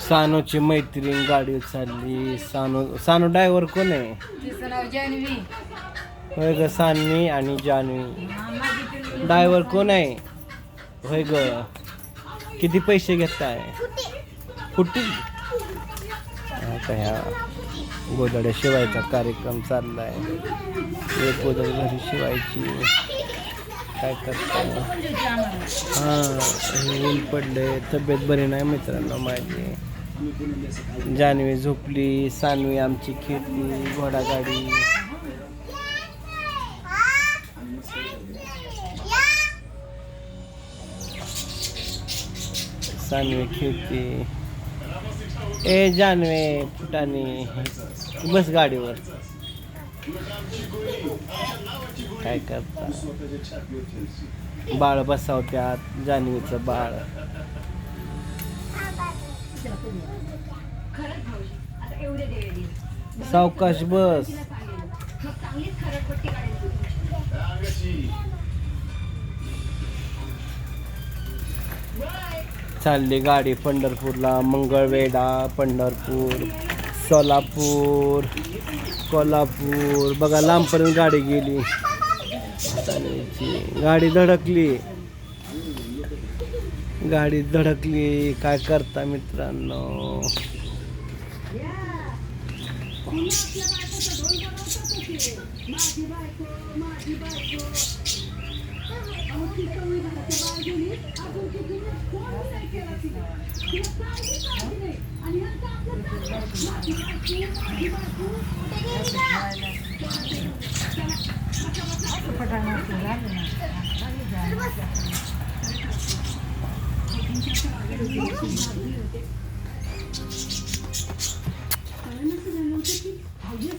सानूची मैत्रीण गाडी चालली. सानू सानू ड्रायव्हर कोण आहे? तिचं नाव जान्हवी होय ग सानवी आणि जानवी. ड्रायव्हर कोण आहे? होय ग. किती पैसे घेताय? कुठे? आता ह्या गोदड्या शिवायचा कार्यक्रम चाललाय. एक गोदड घरी शिवायची. काय करताय हां ऊन पडले तब्येत बरी नाही मित्रांनो माझी जानवी झोपली सानवी आमची खेळली घोडागाडी. सानवी खेळते. ए जानवे फुटाने बस गाडीवर. काय करता? बाळ बसावत्यात जानवीचं बाळ. सावकाश बस. चालली गाडी पंढरपूरला मंगळवेढा पंढरपूर सोलापूर. कोल्हापूर. बघा लांबपर्यंत गाडी गेली. गाडी धडकली. गाडी धडकली. काय करता मित्रांनो? Nasıl dönüyor peki? Alıyor